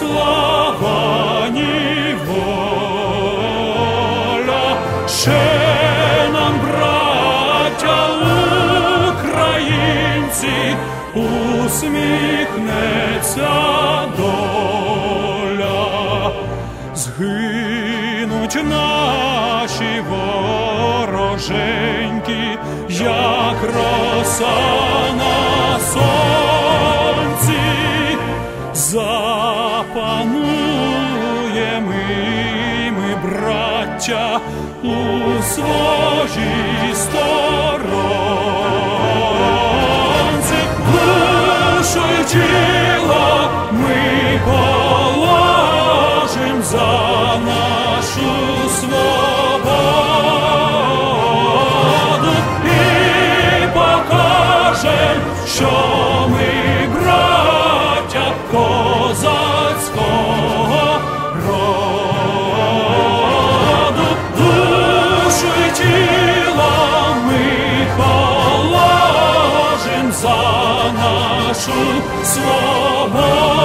слава, ні воля. Ще нам, браття українці, усміхнеться доля. Згинуть наші вороженьки, як роса запануємо ми, браття, у своїй сторонці, душу й тіло ми положим за нашу свободу і покажем, що козацького роду, душу і тіло ми положим за нашу свободу